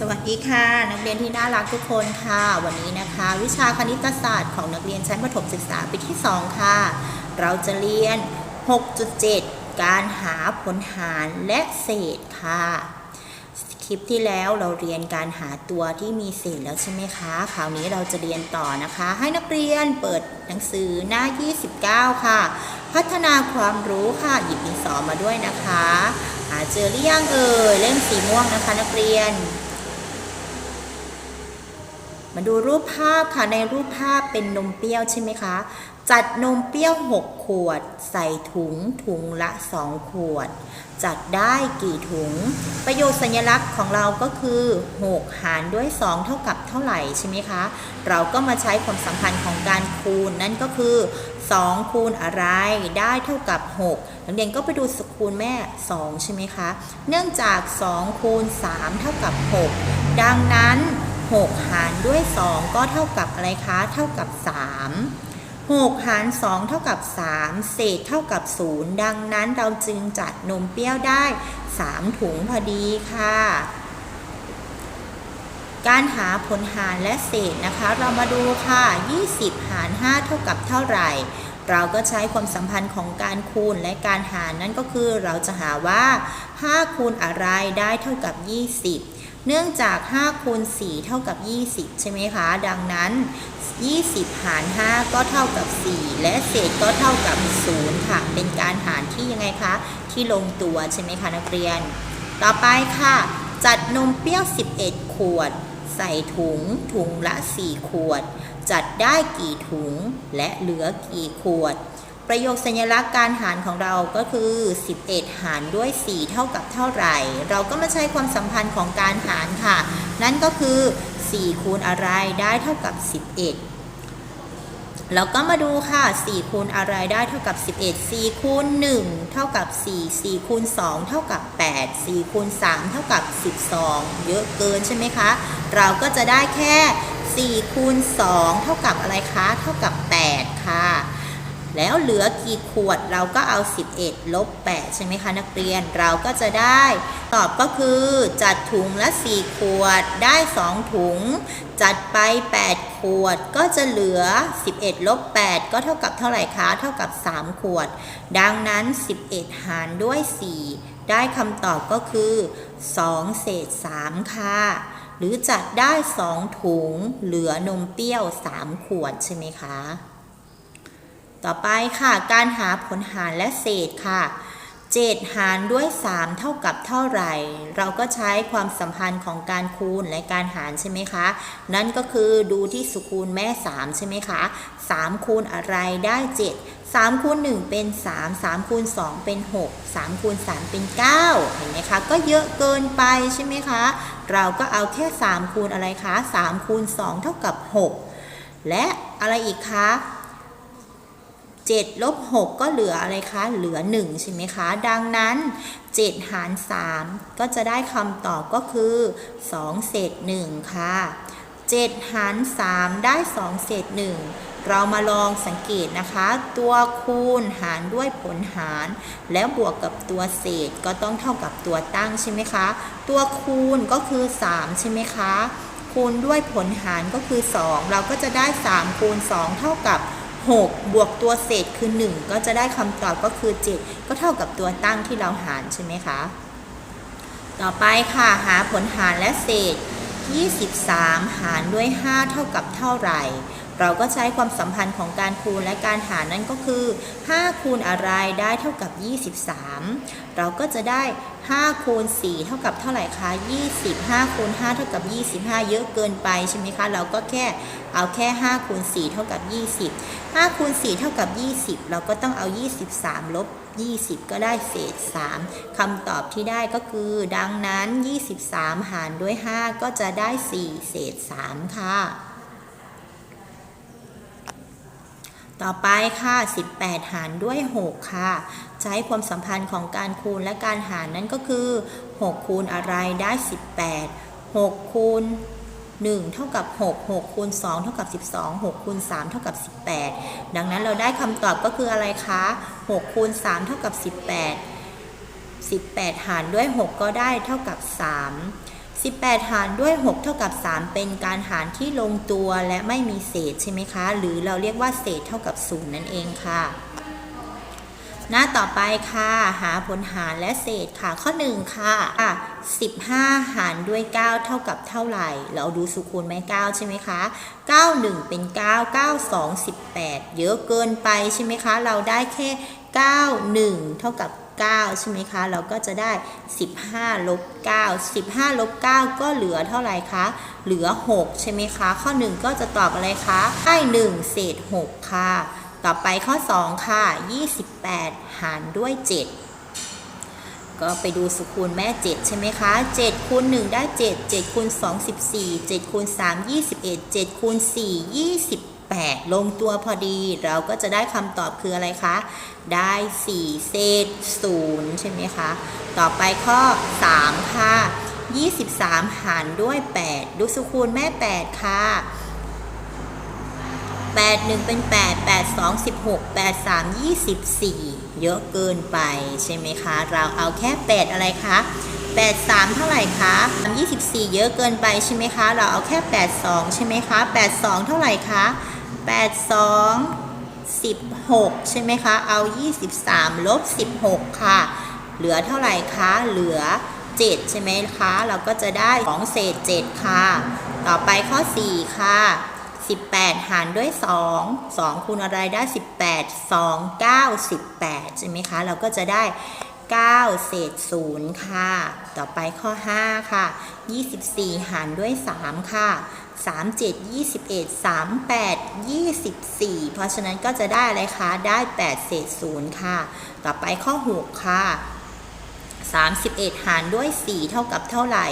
สวัสดีค่ะ นักเรียนที่น่ารักทุกคนค่ะ วันนี้นะคะ วิชาคณิตศาสตร์ของนักเรียนชั้นประถมศึกษาปีที่ 2 ค่ะ เราจะเรียน 6.7 การหาผลหารและเศษค่ะ คลิปที่แล้วเราเรียนการหาตัวที่มีเศษแล้วใช่ไหมคะ คราวนี้เราจะเรียนต่อนะคะ ให้นักเรียนเปิดหนังสือหน้า 29 ค่ะ พัฒนาความรู้ค่ะ หยิบดินสอมาด้วยนะคะ หาเจอหรือยังเอ่ยเล่มสีม่วงนะคะ นักเรียน มาดูรูปภาพค่ะ ในรูปภาพเป็นนมเปรี้ยวใช่ไหมคะ จัดนมเปรี้ยว 6 ขวด ใส่ถุงถุงละ 2 ขวด จัดได้กี่ถุง ประโยชน์สัญลักษณ์ของเราก็คือ 6 หารด้วย 2 เท่ากับเท่าไหร่ใช่ไหมคะ เราก็มาใช้ความสัมพันธ์ของการคูณ นั่นก็คือ 2 คูณอะไรได้เท่ากับ 6 นักเรียนก็ไปดูสคูณแม่ 2 ใช่ไหมคะ เนื่องจาก 2 คูณ 3 เท่ากับ 6 ดังนั้น 6 หารด้วย 2 ก็เท่ากับอะไรคะ เท่ากับ 3 6 หาร 2 เท่ากับ 3 เศษเท่ากับ 0 ดังนั้นเราจึงจัดนมเปรี้ยวได้ 3 ถุงพอดีค่ะ การหาผลหารและเศษนะคะ เรามาดูค่ะ 20 หาร 5 เท่ากับเท่าไหร่ เราก็ใช้ความสัมพันธ์ของการคูณและการหารนั่นก็คือเราจะหาว่า 5 คูณอะไรได้เท่ากับ 20 เนื่องจาก5คูณ4เท่ากับ 20 ใช่ไหมคะ ดังนั้น 20 หาร 5 ก็เท่ากับ 4 และเศษก็เท่ากับ 0 ค่ะ เป็นการหารที่ยังไงคะ ที่ลงตัวใช่ไหมคะนักเรียน ต่อไปค่ะ จัดนมเปรี้ยว 11 ขวด ใส่ถุง ถุงละ 4 ขวด จัดได้กี่ถุงและเหลือกี่ขวด ประโยคสัญลักษณ์การหารของเราก็คือ 11 หารด้วย 4 เท่ากับเท่าไหร่ เราก็มาใช้ความสัมพันธ์ของการหารค่ะ นั่นก็คือ 4 คูณอะไรได้เท่ากับ 11 แล้วก็มาดูค่ะ 4 คูณอะไรได้เท่ากับ 11 4 คูณ 1 เท่ากับ 4 4 คูณ 2 เท่ากับ 8 4 คูณ 3 เท่ากับ 12 เยอะเกินใช่ไหมคะ เราก็จะได้แค่ 4 คูณ 2 เท่ากับอะไรคะ เท่ากับ 8 ค่ะ แล้วเหลือกี่ขวดเราก็เอา 11 ลบ 8 ใช่ไหมคะนักเรียนเราก็จะได้ ตอบก็คือจัดถุงละ 4 ขวดได้ 2 ถุง จัดไป 8 ขวดก็จะเหลือ 11 ลบ 8 ก็เท่ากับเท่าไหร่คะ เท่ากับ 3 ขวด ดังนั้น 11 หารด้วย 4 ได้คำตอบก็คือ 2 เศษ 3 ค่ะหรือจัดได้ 2 ถุง เหลือนมเปรี้ยว 3 ขวดใช่ไหมคะ ต่อไปค่ะ การหาผลหารและเศษค่ะ 7 หารด้วย 3 เท่ากับเท่าไหร่ เราก็ใช้ความสัมพันธ์ของการคูณและการหารใช่ไหมคะ นั่นก็คือดูที่สุคูณแม่ 3 ใช่ไหมคะ 3 คูณอะไรได้ 7 3คูณ1เป็น 3 3คูณ2เป็น 6 3คูณ3เป็น 9 เห็นไหมคะ ก็เยอะเกินไปใช่ไหมคะ เราก็เอาแค่ 3 คูณอะไรคะ 3 คูณ 2 เท่ากับ 6 และอะไรอีกคะ 7ลบ6ก็เหลืออะไรคะ เหลือ 1 ใช่ไหมคะ ดังนั้น 7 หาร 3 ก็จะได้คำตอบก็คือ 2 เศษ 1 ค่ะ 7 หาร 3 ได้ 2 เศษ 1 เรามาลองสังเกตนะคะ ตัวคูณหารด้วยผลหาร แล้วบวกกับตัวเศษก็ต้องเท่ากับตัวตั้งใช่ไหมคะ ตัวคูณก็คือ 3 ใช่ไหมคะ คูณด้วยผลหารก็คือ 2 เราก็จะได้ 3 คูณ 2 เท่ากับ 6 บวกตัวเศษคือ 1 ก็จะได้คำตอบก็คือ 7 ก็เท่ากับตัวตั้งที่เราหารใช่ไหมคะ ต่อไปค่ะหาผลหารและเศษ 23 หารด้วย 5 เท่ากับเท่าไหร่ เราก็ใช้ความสัมพันธ์ของการคูณและการหารนั่นก็คือ 5 คูณอะไรได้เท่ากับ 23 เราก็จะได้ 5 คูณ 4 เท่ากับเท่าไหร่คะ25 คูณ 5 เท่ากับ 25 เยอะเกินไปใช่ไหมคะ เราก็แค่ เอาแค่5คูณ4เท่ากับ 20 5คูณ4เท่ากับ 20 เราก็ต้องเอา 23 ลบ 20 ก็ได้เศษ 3 คำตอบที่ได้ก็คือ ดังนั้น 23 หารด้วย 5 ก็จะได้ 4 เศษ 3 ค่ะ ต่อไปค่ะ 18 หารด้วย 6 ค่ะ ใช้ความสัมพันธ์ของการคูณและการหารนั่นก็คือ 6 คูณอะไรได้ 18 6 คูณ 1 เท่ากับ 6 6คูณ2เท่ากับ 12 6คูณ3เท่ากับ 18 ดังนั้นเราได้คำตอบก็คืออะไรคะ 6คูณ3เท่ากับ 18 18 หารด้วย 6 ก็ได้เท่ากับ 3 18 หารด้วย 6 เท่ากับ 3 เป็นการหารที่ลงตัวและไม่มีเศษใช่ไหมคะ หรือเราเรียกว่าเศษเท่ากับ 0 นั่นเองค่ะ หน้าต่อไปค่ะ หาผลหารและเศษค่ะ ข้อ 1 ค่ะอะ15 หารด้วย 9 เท่ากับเท่าไหร่ เราดูสุคูณไหม9ใช่ไหมคะ 9 1 เป็น 9 9 2 18 เยอะเกินไปใช่ไหมคะ เราได้แค่ 9 1 เท่ากับ 9 ใช่ไหมคะ เราก็จะได้ 15ลบ9 15ลบ9ก็เหลือเท่าไหร่คะ เหลือ 6 ใช่ไหมคะ ข้อ 1 ก็จะตอบอะไรคะ ได้ 1 เศษ 6 ค่ะ ต่อไปข้อ 2 ค่ะ 28 หารด้วย 7 ก็ไปดูสุคูณแม่ 7 ใช่ไหมคะ 7คูณ1ได้ 7 7คูณ2 14 7คูณ3 21 7คูณ4 28 ลงตัวพอดี เราก็จะได้คำตอบคืออะไรคะ ได้ 4 เศษ 0 ใช่ไหมคะ ต่อไปข้อ 3 ค่ะ 23 หารด้วย 8 ดูสุคูณแม่ 8 ค่ะ 8 1 เป็น 8 8 2 16 8 3 24 เยอะเกินไปใช่ไหมคะ เราเอาแค่ 8 อะไรคะ 8 3 เท่าไหร่คะ24 เยอะเกินไปใช่ไหมคะ เราเอาแค่ 8 2 ใช่ไหมคะ 8 2 เท่าไหร่คะ 8 2 16 ใช่ไหมคะ เอา 23 ลบ 16 ค่ะ เหลือเท่าไหร่คะ เหลือ 7 ใช่ไหมคะ เราก็จะได้2เศษ 7 ค่ะ ต่อไปข้อ 4 ค่ะ 18 หารด้วย 2 2 คูณอะไรได้ 18 2 9 18 ใช่ไหมคะ เราก็จะได้ 9 เศษ 0 ค่ะ ต่อไปข้อ 5 ค่ะ 24 หารด้วย 3 ค่ะ 3 7 21 3 8 24 เพราะฉะนั้นก็จะได้อะไรคะ ได้ 8 เศษ 0 ค่ะ ต่อไปข้อ 6 ค่ะ 31 หารด้วย 4 เท่ากับเท่าไหร่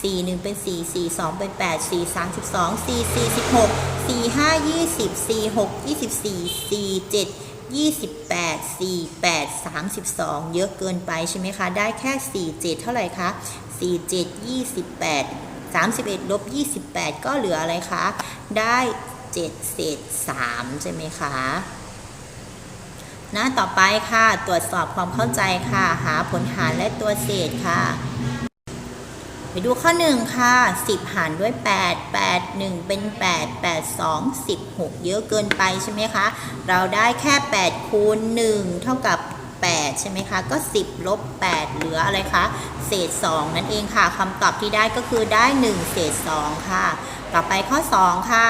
4 1 เป็น 4 4 2 เป็น 8 4 32 4 4 16 4 5 20 4 6 24 4 7 28 4 8 32 เยอะเกินไปใช่ไหมคะ ได้แค่ 4 7 เท่าไหร่คะ4 7 28 31 ลบ 28 ก็เหลืออะไรคะ ได้ 7 เศษ 3 ใช่ไหมคะ หน้าต่อไปค่ะ ตรวจสอบความเข้าใจค่ะ หาผลหารและตัวเศษค่ะ ไปดูข้อ 1 ค่ะ 10 หารด้วย 8 8 1 เป็น 8 8 2 16 เยอะเกินไปใช่ไหมคะ เราได้แค่ 8 คูณ 1 เท่ากับ 8 ใช่ไหมคะ ก็ 10 ลบ 8 เหลืออะไรคะ เศษ 2 นั่นเองค่ะคำตอบที่ได้ก็คือได้ 1 เศษ 2 ค่ะ ต่อไปข้อ 2 ค่ะ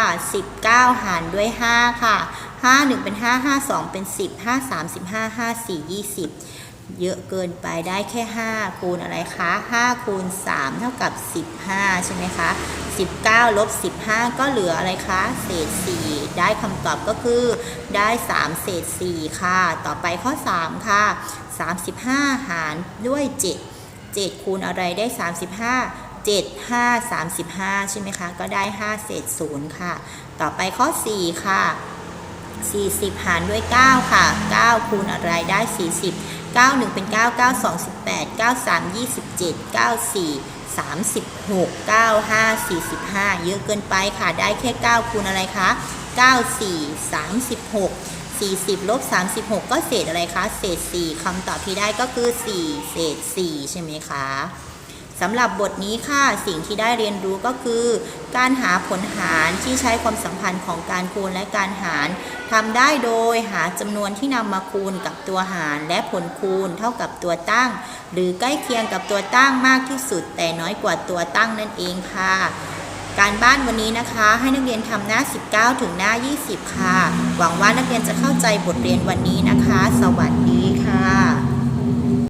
19 หารด้วย 5 ค่ะ 5 1 เป็น 5 5 2 เป็น 10 5 3 15 5 4 20 เยอะเกินไปได้แค่ 5 คูณอะไรคะ 5 คูณ 3 เท่ากับ 15 ใช่ไหมคะ 19 ลบ 15 ก็เหลืออะไรคะ เศษ 4 ได้คำตอบก็คือได้ 3 เศษ 4 ค่ะ ต่อไปข้อ 3 ค่ะ 35 หารด้วย 7 7 คูณอะไรได้ 35 7 5 35 ใช่ไหมคะ ก็ได้ 5 เศษ0ค่ะ ต่อไปข้อ 4 ค่ะ 40 หารด้วย 9 ค่ะ 9 คูณอะไรได้ 40 9 1 เป็น 9 9 2 18 9 3 27 9 4 36 9 5 45 เยอะเกินไปค่ะ ได้แค่ 9 คูณอะไรคะ 9 4 36 40 ลบ 36 ก็เศษอะไรคะ เศษ 4คำตอบที่ได้ก็คือ 4 เศษ 4 ใช่ไหมคะ สำหรับบทนี้ค่ะสิ่งที่ได้เรียนรู้ก็คือ การหาผลหารที่ใช้ความสัมพันธ์ของการคูณและการหารทำได้โดยหาจำนวนที่นำมาคูณกับตัวหารและผลคูณเท่ากับตัวตั้ง หรือใกล้เคียงกับตัวตั้งมากที่สุด แต่น้อยกว่าตัวตั้งนั่นเองค่ะ การบ้านวันนี้นะคะ ให้นักเรียนทำหน้า 19 ถึงหน้า 20 ค่ะ หวังว่านักเรียนจะเข้าใจบทเรียนวันนี้นะคะ สวัสดีค่ะ